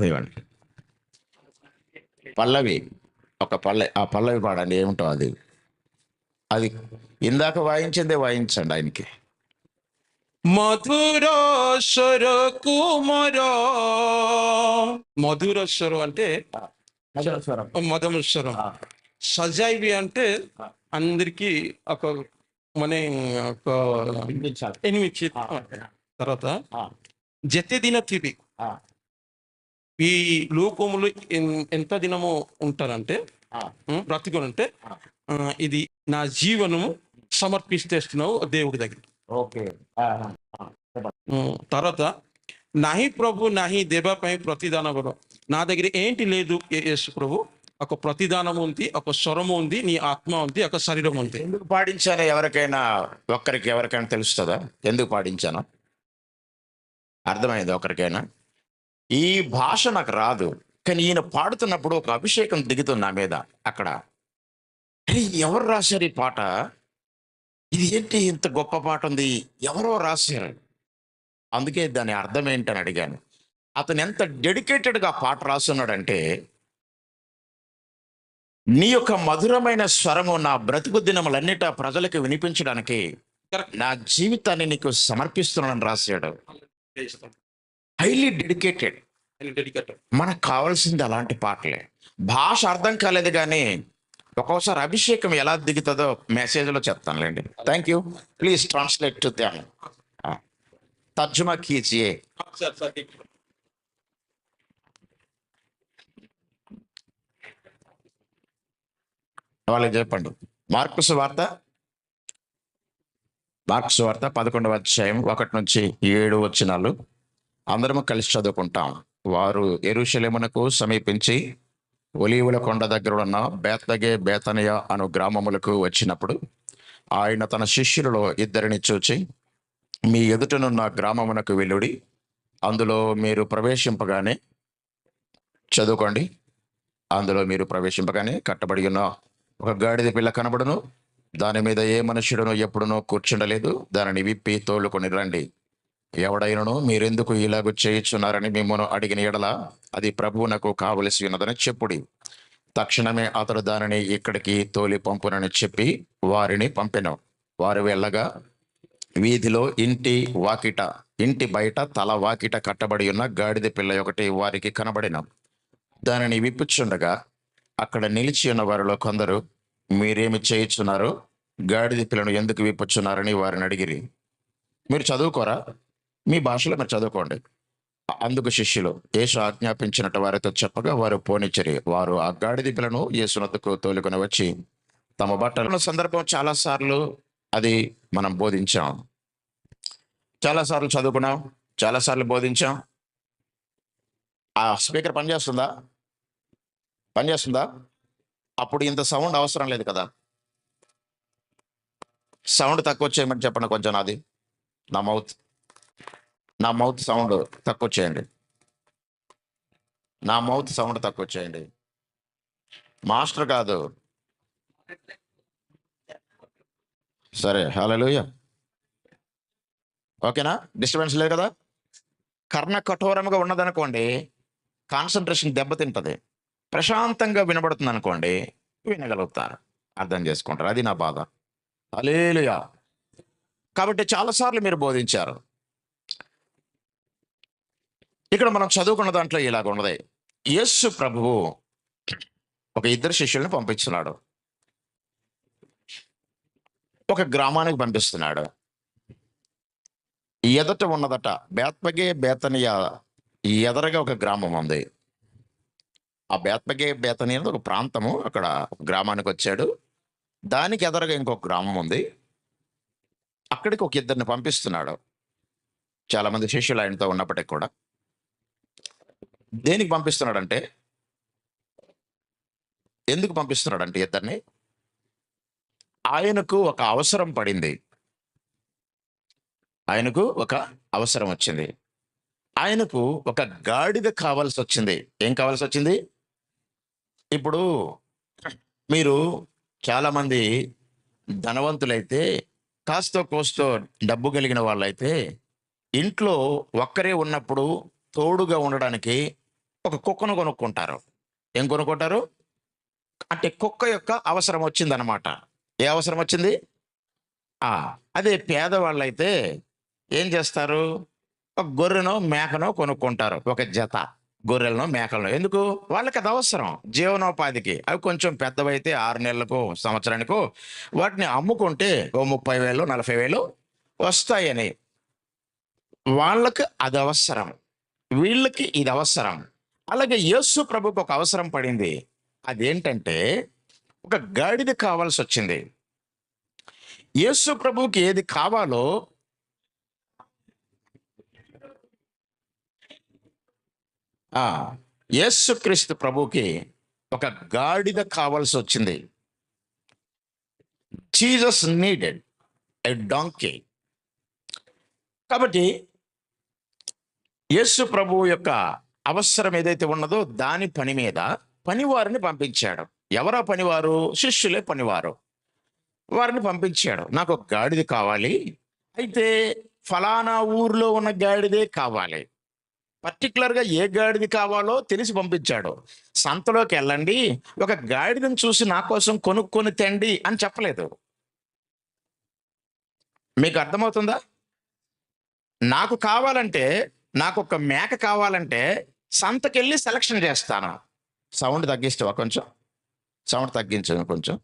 ఇవ్వండి పల్లవి ఒక పల్లె ఆ పల్లవి పాడండి ఏమిటో అది? అది ఇందాక వాయించిందే వాయించండి ఆయనకి. మధుర స్వర కుమర మధుర స్వరం అంటే మధుర స్వరం సజాయివి అంటే అందరికి ఒక మన ఒక ఎనిమిది తర్వాత జతే దిన తిరి ఈ లోకములు ఎంత దినము ఉంటారంటే బ్రతికునంటే ఇది నా జీవనము సమర్పిస్తేస్తున్నావు దేవుడి దగ్గర. ఓకే. తర్వాత నాహి ప్రభు నాహి దేవ పై ప్రతిదానం నా దగ్గర ఏంటి లేదు యేసు ప్రభు? ఒక ప్రతిదానం ఉంది ఒక స్వరము ఉంది నీ ఆత్మ ఉంది ఒక శరీరం ఉంది. ఎందుకు పాడించానో ఎవరికైనా ఒక్కరికి ఎవరికైనా తెలుస్తుందా? ఎందుకు పాడించానో అర్థమైంది ఒకరికైనా ఈ భాష నాకు రాదు. కానీ ఈయన పాడుతున్నప్పుడు ఒక అభిషేకం దిగుతుంది నా మీద అక్కడ. అరే ఎవరు రాశారు ఈ పాట? ఇది ఏంటి ఇంత గొప్ప పాట ఉంది? ఎవరో రాశారు? అందుకే దాని అర్థం ఏంటని అడిగాను. అతను ఎంత డెడికేటెడ్గా పాట రాస్తున్నాడంటే నీ యొక్క మధురమైన స్వరము నా బ్రతుకు దినములన్నిటా ప్రజలకు వినిపించడానికి నా జీవితాన్ని నీకు సమర్పిస్తున్నానని రాశాడు. హైలీ డెడికేటెడ్ డెడికేటెడ్ మనకు కావాల్సింది అలాంటి పాటలే. భాష అర్థం కాలేదు కానీ ఒక్కోసారి అభిషేకం ఎలా దిగుతుందో మెసేజ్లో చెప్తానులేండి. Thank you please translate to దాన్ తర్జుమా కీజియే వాళ్ళకి చెప్పండి. మార్కుసు వార్త? మార్క్స్ వార్త పదకొండవ అధ్యాయం ఒకటి నుంచి ఏడు వచ్చినాలు. అందరము కలిసి చదువుకుంటాం. వారు ఎరుషలేమునకు సమీపించి ఒలీవుల కొండ దగ్గర ఉన్న బేతగే బేతనయ అను గ్రామములకు వచ్చినప్పుడు ఆయన తన శిష్యులలో ఇద్దరిని చూచి మీ ఎదుటనున్న గ్రామమునకు వెలుడి అందులో మీరు ప్రవేశింపగానే చదువుకోండి. అందులో మీరు ప్రవేశింపగానే కట్టబడి ఉన్న ఒక గాడిద పిల్ల కనబడును. దాని మీద ఏ మనుష్యుడును ఎప్పుడునో కూర్చుండలేదు. దానిని విప్పి తోలుకొని రండి. ఎవడైనను మీరెందుకు ఇలాగ చేయుచున్నారని మిమ్మను అడిగిన ఎడల అది ప్రభువునకు కావలసి ఉన్నదని చెప్పుడి. తక్షణమే అతడు దానిని ఇక్కడికి తోలి పంపునని చెప్పి వారిని పంపెను. వారు వెళ్ళగా వీధిలో ఇంటి వాకిట ఇంటి బయట తల వాకిట కట్టబడి ఉన్న గాడిద పిల్ల ఒకటి వారికి కనబడిన. దానిని విప్పుచుండగా అక్కడ నిలిచి ఉన్న వారిలో కొందరు మీరేమి చేయుచున్నారు? గాడిద పిల్లను ఎందుకు విప్పుచున్నారని వారిని అడిగిరి. మీరు చదువుకోరా? మీ భాషలో మీరు చదువుకోండి. అందుకు శిష్యులు యేసు ఆజ్ఞాపించినట్టు వారితో చెప్పగా వారు పోనిచ్చరి. వారు ఆ గాడిద పిల్లను యేసునద్దుకు తోలుకొని వచ్చి తమ బట్టలను సందర్భం చాలా సార్లు అది మనం బోధించాం. చాలా సార్లు చదువుకున్నాం చాలా సార్లు బోధించాం. ఆ స్పీకర్ పనిచేస్తుందా? పనిచేస్తుందా? అప్పుడు ఇంత సౌండ్ అవసరం లేదు కదా. సౌండ్ తక్కువ చేయమని చెప్పండి కొంచెం నాది. నా మౌత్. నా మౌత్ సౌండ్ తక్కువ చేయండి. నా మౌత్ సౌండ్ తక్కువ చేయండి. మాస్టర్ కాదు. సరే హలోయ ఓకేనా? డిస్టర్బెన్స్ లేదు కదా? కర్ణ కఠోరంగా ఉన్నదనుకోండి కాన్సన్ట్రేషన్ దెబ్బతింటది. ప్రశాంతంగా వినబడుతుంది అనుకోండి వినగలుగుతారు. అర్థం చేసుకుంటారు. అది నా బాధ. అలేలుయా కాబట్టి చాలాసార్లు మీరు బోధించారు. ఇక్కడ మనం చదువుకున్న దాంట్లో ఇలాగ ఉన్నది. యేసు ప్రభువు ఒక ఇద్దరు శిష్యుల్ని పంపిస్తున్నాడు. ఒక గ్రామానికి పంపిస్తున్నాడు. ఎదట ఉన్నదట బేత్పగే బేతనియ ఎదరగా ఒక గ్రామం ఉంది. ఆ బేత్పగే బేతని అనేది ఒక ప్రాంతము అక్కడ గ్రామానికి వచ్చాడు. దానికి ఎదరగా ఇంకొక గ్రామం ఉంది. అక్కడికి ఒక ఇద్దరిని పంపిస్తున్నాడు. చాలామంది శిష్యులు ఆయనతో ఉన్నప్పటికి కూడా. దేనికి పంపిస్తున్నాడంటే? ఎందుకు పంపిస్తున్నాడంటే ఇద్దరిని? ఆయనకు ఒక అవసరం పడింది. ఆయనకు ఒక అవసరం వచ్చింది. ఆయనకు ఒక గాడిద కావాల్సి వచ్చింది. ఏం కావాల్సి వచ్చింది? ఇప్పుడు మీరు చాలామంది ధనవంతులైతే కాస్తో కోస్తో డబ్బు కలిగిన వాళ్ళైతే ఇంట్లో ఒక్కరే ఉన్నప్పుడు తోడుగా ఉండడానికి ఒక కుక్కను కొనుక్కుంటారు. ఏం కొనుక్కుంటారు? అంటే కుక్క యొక్క అవసరం వచ్చిందనమాట ఏ అవసరం వచ్చింది? అదే పేదవాళ్ళు అయితే ఏం చేస్తారు? ఒక గొర్రెనో మేకనో కొనుక్కుంటారు. ఒక జత గొర్రెలను మేకలను. ఎందుకు? వాళ్ళకి అది అవసరం. జీవనోపాధికి. అవి కొంచెం పెద్దవైతే ఆరు నెలలకు సంవత్సరానికో వాటిని అమ్ముకుంటే ఓ ముప్పై వేలు నలభై వేలు వస్తాయని. వాళ్ళకి అది అవసరం. వీళ్ళకి ఇది అవసరం. అలాగే యేసు ప్రభుకు ఒక అవసరం పడింది. అదేంటంటే ఒక గాడిద కావాల్సి వచ్చింది. యేసు ప్రభువుకి ఏది కావాలో ఆ యేసుక్రీస్తు ప్రభుకి ఒక గాడిద కావాల్సి వచ్చింది. Jesus needed a donkey. కాబట్టి యేసు ప్రభు యొక్క అవసరం ఏదైతే ఉన్నదో దాని పని మీద పనివారిని పంపించాడు. ఎవరా పనివారు? శిష్యులే పనివారు. వారిని పంపించాడు. నాకు ఒక గాడిది కావాలి. అయితే ఫలానా ఊర్లో ఉన్న గాడిదే కావాలి. పర్టికులర్గా ఏ గాడిది కావాలో తెలిసి పంపించాడు. సంతలోకి వెళ్ళండి. ఒక గాడిదని చూసి నా కోసం కొనుక్కొని తెండి అని చెప్పలేదు. మీకు అర్థమవుతుందా? నాకు కావాలంటే నాకు ఒక మేక కావాలంటే సంతకెళ్ళి సెలక్షన్ చేస్తాను. సౌండ్ తగ్గిస్తావా కొంచెం? సౌండ్ తగ్గించు కొంచెం.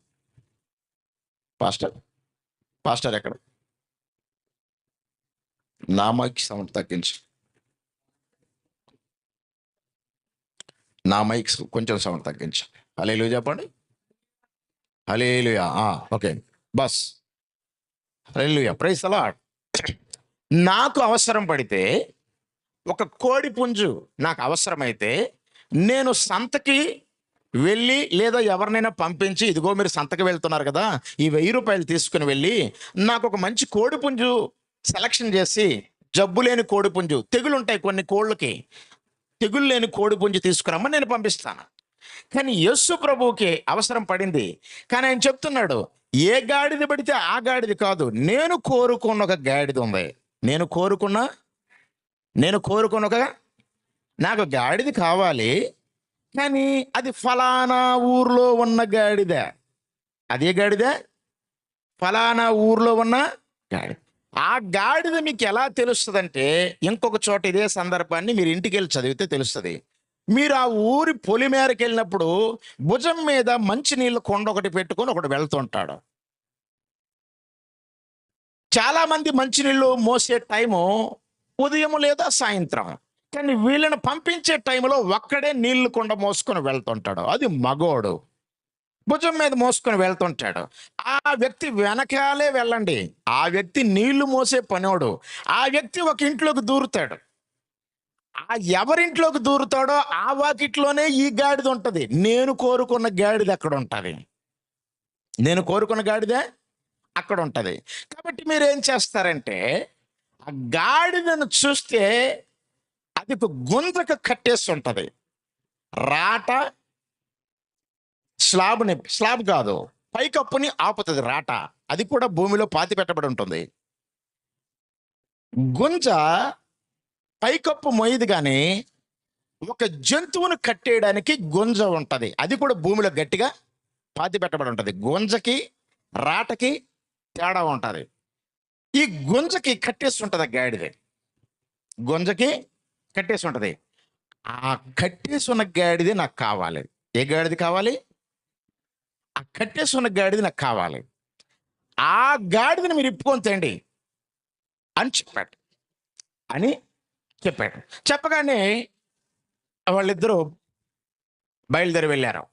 పాస్టర్ పాస్టర్ ఎక్కడ? నా సౌండ్ తగ్గించు. నా మైక్ కొంచెం సౌండ్ తగ్గించు. హలేలు చెప్పండి. Hallelujah okay. Bus hallelujah price అలా నాకు అవసరం పడితే ఒక కోడి పుంజు నాకు అవసరమైతే నేను సంతకి వెళ్ళి లేదా ఎవరినైనా పంపించి ఇదిగో మీరు సంతకి వెళ్తున్నారు కదా ఈ వెయ్యి రూపాయలు తీసుకుని వెళ్ళి నాకు ఒక మంచి కోడి పుంజు సెలక్షన్ చేసి జబ్బు లేని కోడి పుంజు తెగులు ఉంటాయి కొన్ని కోళ్ళకి తెగులు లేని కోడి పుంజు తీసుకురమ్మని నేను పంపిస్తాను. కానీ యస్సు ప్రభువుకి అవసరం పడింది. కానీ ఆయన చెప్తున్నాడు ఏ గాడిది పడితే ఆ గాడిది కాదు నేను కోరుకున్న ఒక గాడిద ఉంది. నేను కోరుకున్న నేను కోరుకొనక నాకు గాడిద కావాలి కానీ అది ఫలానా ఊర్లో ఉన్న గాడిద. అదే గాడిద? ఫలానా ఊర్లో ఉన్న గాడిద. ఆ గాడిద మీకు ఎలా తెలుస్తుందంటే ఇంకొక చోట ఇదే సందర్భాన్ని మీరు ఇంటికి వెళ్ళి చదివితే తెలుస్తుంది. మీరు ఆ ఊరి పొలి మేరకు వెళ్ళినప్పుడు భుజం మీద మంచినీళ్ళ కొండ ఒకటి పెట్టుకొని ఒకటి వెళ్తుంటాడు. చాలామంది మంచినీళ్ళు మోసే టైము ఉదయం లేదా సాయంత్రం. కానీ వీళ్ళని పంపించే టైంలో ఒక్కడే నీళ్ళు కొండ మోసుకొని వెళ్తుంటాడు. అది మగోడు. భుజం మీద మోసుకొని వెళ్తుంటాడు. ఆ వ్యక్తి వెనకాలే వెళ్ళండి. ఆ వ్యక్తి నీళ్ళు మోసే పనోడు. ఆ వ్యక్తి ఒక ఇంట్లోకి దూరుతాడు. ఆ ఎవరింట్లోకి దూరుతాడో ఆ వాకిట్లోనే ఈ గాడిద ఉంటుంది. నేను కోరుకున్న గాడిద అక్కడ ఉంటుంది. నేను కోరుకున్న గాడిదే అక్కడ ఉంటుంది. కాబట్టి మీరు ఏం చేస్తారంటే ఆ గాడిదను చూస్తే అది ఒక గుంతకు కట్టేసి ఉంటుంది. రాట స్లాబ్ని స్లాబ్ కాదు పైకప్పుని ఆపుతుంది రాట. అది కూడా భూమిలో పాతి పెట్టబడి ఉంటుంది. గుంజ పైకప్పు మొయ్యదు కానీ ఒక జంతువును కట్టేయడానికి గుంజ ఉంటుంది. అది కూడా భూమిలో గట్టిగా పాతి పెట్టబడి ఉంటుంది. గుంజకి రాటకి తేడా ఉంటుంది. ఈ గుంజకి కట్టేసి ఉంటుంది ఆ గాడిద. గుంజకి కట్టేసి ఉంటుంది ఆ కట్టేసి ఉన్న గాడిది నాకు కావాలి. ఏ గాడిది కావాలి? ఆ కట్టేసి ఉన్న గాడిది నాకు కావాలి. ఆ గాడిదని మీరు ఇప్పుకొని తేండి అని చెప్పాడు. అని చెప్పాడు. చెప్పగానే వాళ్ళిద్దరూ బయలుదేరి వెళ్ళారు.